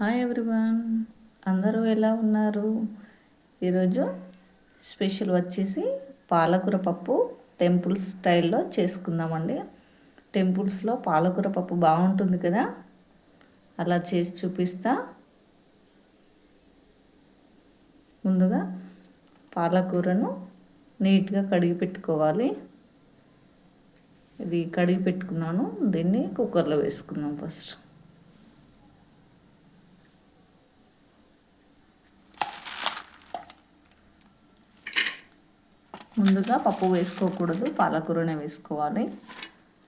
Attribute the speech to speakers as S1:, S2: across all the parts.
S1: Hi everyone అందరూ ఎలా ఉన్నారు? ఈరోజు స్పెషల్ వచ్చేసి పాలకూర పప్పు టెంపుల్ స్టైల్లో చేసుకుందామండి. టెంపుల్స్లో పాలకూర పప్పు బాగుంటుంది కదా? అలా చేసి చూపిస్తా. ముందుగా పాలకూరను నీట్గా కడిగి పెట్టుకోవాలి. ఇది కడిగి పెట్టుకున్నాను. దీన్ని కుక్కర్లో వేసుకున్నాం ఫస్ట్. ముందుగా పప్పు వేసుకోకూడదు పాలకూరనే వేసుకోవాలి.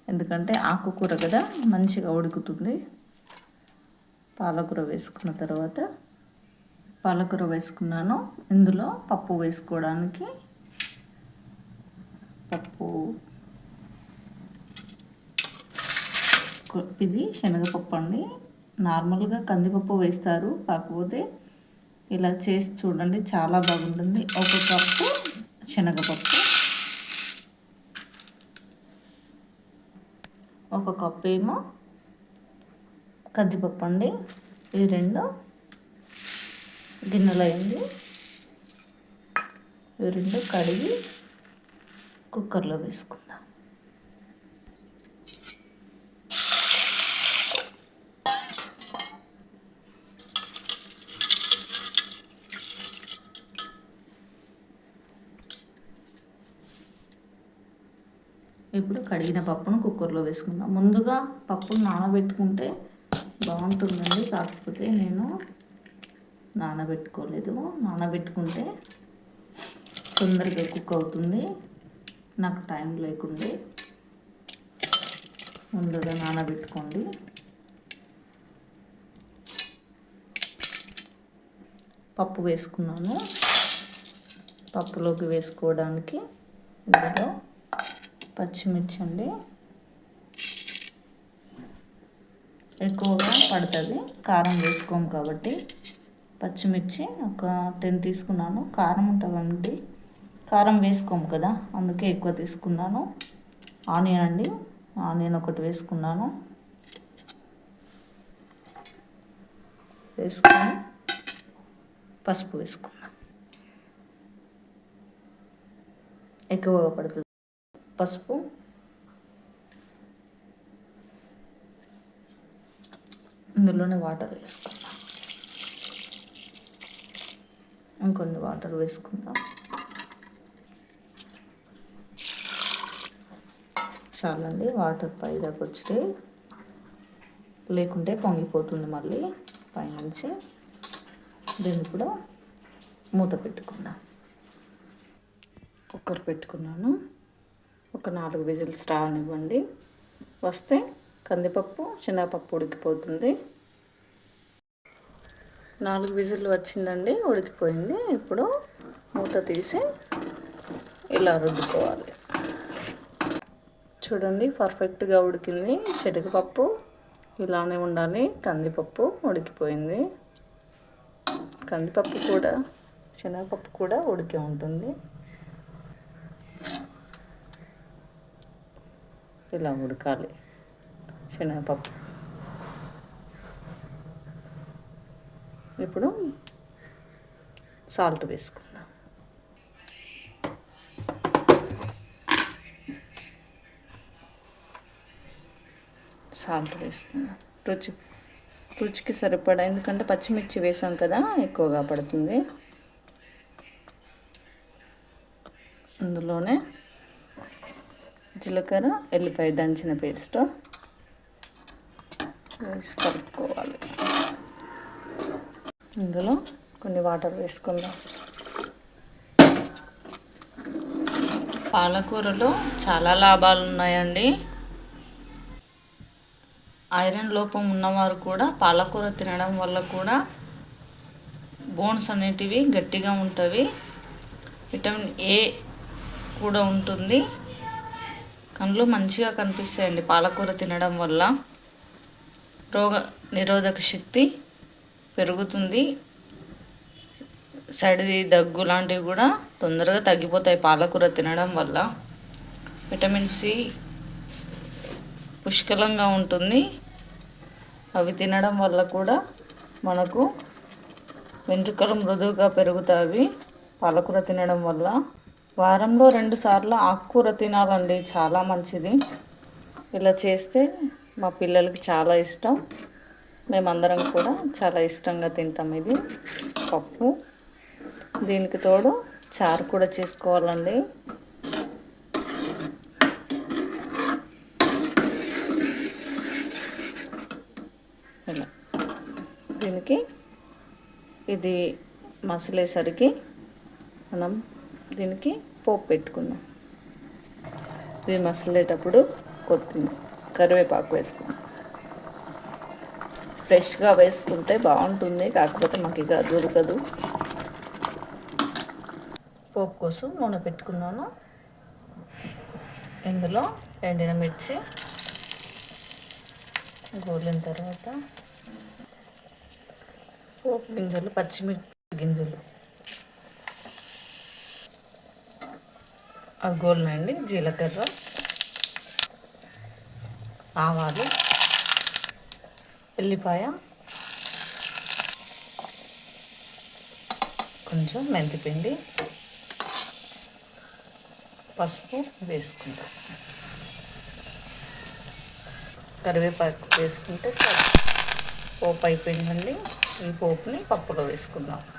S1: ఎందుకంటే ఆకుకూర కదా మంచిగా ఉడుకుతుంది. పాలకూర వేసుకున్న తర్వాత పాలకూర వేసుకున్నాను. ఇందులో పప్పు వేసుకోవడానికి పప్పు ఇది శనగపప్పు అండి. నార్మల్గా కందిపప్పు వేస్తారు. కాకపోతే ఇలా చేసి చూడండి చాలా బాగుంటుంది. ఒక కప్పు శనగపప్పు. ఒక కప్పు ఏమో కందిపప్పు అండి. ఈ రెండు. గిన్నెలు అయింది ఈ రెండు కడిగి కుక్కర్లో వేసుకుందాం ఇప్పుడు కడిగిన పప్పును కుక్కర్లో వేసుకుందాం. ముందుగా పప్పును నానబెట్టుకుంటే బాగుంటుందండి. కాకపోతే నేను నానబెట్టుకోలేదు. నానబెట్టుకుంటే తొందరగా కుక్ అవుతుంది. నాకు టైం లేకుండే ముందుగా నానబెట్టుకోండి. పప్పు వేసుకున్నాను. పప్పులోకి వేసుకోవడానికి ఇందులో పచ్చిమిర్చి అండి ఎక్కువగా పడుతుంది. కారం వేసుకోము కాబట్టి పచ్చిమిర్చి ఒక టెన్ తీసుకున్నాను. కారం ఉంటుందండి. కారం వేసుకోము కదా అందుకే ఎక్కువ తీసుకున్నాను. ఆనియన్ అండి. ఆనియన్ ఒకటి వేసుకున్నాను. వేసుకొని పసుపు వేసుకున్నాను ఎక్కువగా పడుతుంది. పసుపు. ఇందులోనే వాటర్ వేసుకుందాం. ఇంకొన్ని వాటర్ వేసుకుందాం. చాలండి వాటర్ పై దాకా లేకుంటే పొంగిపోతుంది మళ్ళీ పైనుంచి. దీన్ని కూడా మూత పెట్టుకుందాం. కుక్కర్ పెట్టుకున్నాను. ఒక నాలుగు విజిల్స్ రావనివ్వండి వస్తే కందిపప్పు శనగపప్పు ఉడికిపోతుంది. నాలుగు విజిల్లు వచ్చిందండి ఉడికిపోయింది. ఇప్పుడు మూత తీసి ఇలా రుద్దుకోవాలి. చూడండి పర్ఫెక్ట్గా ఉడికింది. శనగపప్పు ఇలానే ఉండాలి. కందిపప్పు ఉడికిపోయింది. కందిపప్పు కూడా శనగపప్పు కూడా ఉడికి ఉంటుంది. ఇలా ఉడకాలి శనగపప్పు. ఇప్పుడు సాల్ట్ వేసుకుందాం. సాల్ట్ వేసుకుందాం. రుచి రుచికి సరిపడా ఎందుకంటే పచ్చిమిర్చి వేసాం కదా ఎక్కువగా పడుతుంది. అందులోనే జీలకర్ర ఎల్లిపాయ దంచిన పేస్ట్. వేసి కలుపుకోవాలి. ఇందులో కొన్ని వాటర్ వేసుకుందాం. పాలకూరలో చాలా లాభాలు ఉన్నాయండి. ఐరన్ లోపం ఉన్నవారు కూడా పాలకూర తినడం వల్ల కూడా బోన్స్ అనేటివి గట్టిగా ఉంటవి. విటమిన్ ఏ కూడా ఉంటుంది. కళ్ళు మంచిగా కనిపిస్తాయండి. పాలకూర తినడం వల్ల రోగ నిరోధక శక్తి పెరుగుతుంది. సడిది దగ్గు లాంటివి కూడా తొందరగా తగ్గిపోతాయి పాలకూర తినడం వల్ల. విటమిన్ సి పుష్కలంగా ఉంటుంది. అవి తినడం వల్ల కూడా మనకు వెంట్రుకలు మృదువుగా పెరుగుతాయి. పాలకూర తినడం వల్ల వారంలో రెండు సార్లు ఆకుకూర తినాలండి చాలా మంచిది. ఇలా చేస్తే మా పిల్లలకి చాలా ఇష్టం. మేమందరం కూడా చాలా ఇష్టంగా తింటాం ఇది. పప్పు. దీనికి తోడు చారు కూడా చేసుకోవాలండి. ఇలా. దీనికి ఇది మసలేసరికి మనం దీనికి పోపు పెట్టుకుందాం. ఇది మసలేటప్పుడు కొత్తిమీర కరివేపాకు వేసుకుందాం. ఫ్రెష్గా వేసుకుంటే బాగుంటుంది కాకపోతే మాకు ఇక దొరకదు. పోపు కోసం నూనె పెట్టుకున్నాను. ఇందులో ఎండిన మిర్చి గోలిన తర్వాత పోపు గింజలు పచ్చిమిర్చి గింజలు. అవి అండి జీలకర్ర ఆవాలు ఎల్లిపాయ కొంచెం మెంతిపిండి పసుపు వేసుకుంటాం. కరివేపాకు వేసుకుంటే సరే. పోపు అయిపోయిందండి. ఈ పోపుని పప్పులో వేసుకుందాం.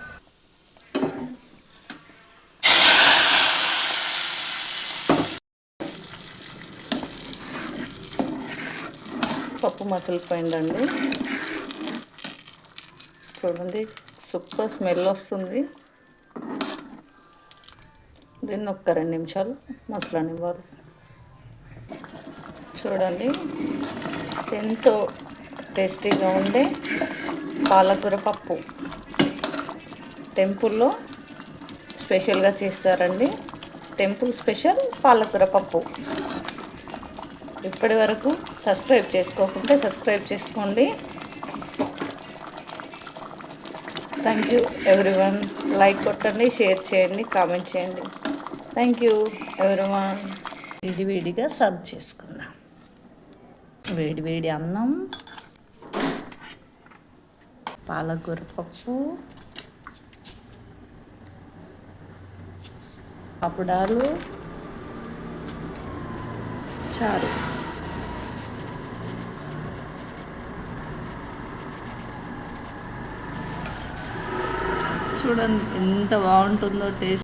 S1: పప్పు మసలిపోయిందండి చూడండి సూపర్ స్మెల్ వస్తుంది. దీన్ని ఒక్క రెండు నిమిషాలు మసలనివ్వాలి. చూడండి ఎంతో టేస్టీగా ఉండే పాలకూర పప్పు. టెంపుల్లో స్పెషల్గా చేస్తారండి. టెంపుల్ స్పెషల్ పాలకూర పప్పు. ఇప్పటి వరకు సబ్స్క్రైబ్ చేసుకోకుంటే సబ్స్క్రైబ్ చేసుకోండి. థ్యాంక్ యూ ఎవ్రీవన్ లైక్ కొట్టండి షేర్ చేయండి కామెంట్ చేయండి. థ్యాంక్ యూ ఎవ్రీవన్ విడివిడిగా సర్వ్ చేసుకుందాం. వేడి వేడి అన్నం పాలకూర పప్పు అప్పుడాలు చారు. చూడండి ఎంత బాగుంటుందో టేస్ట్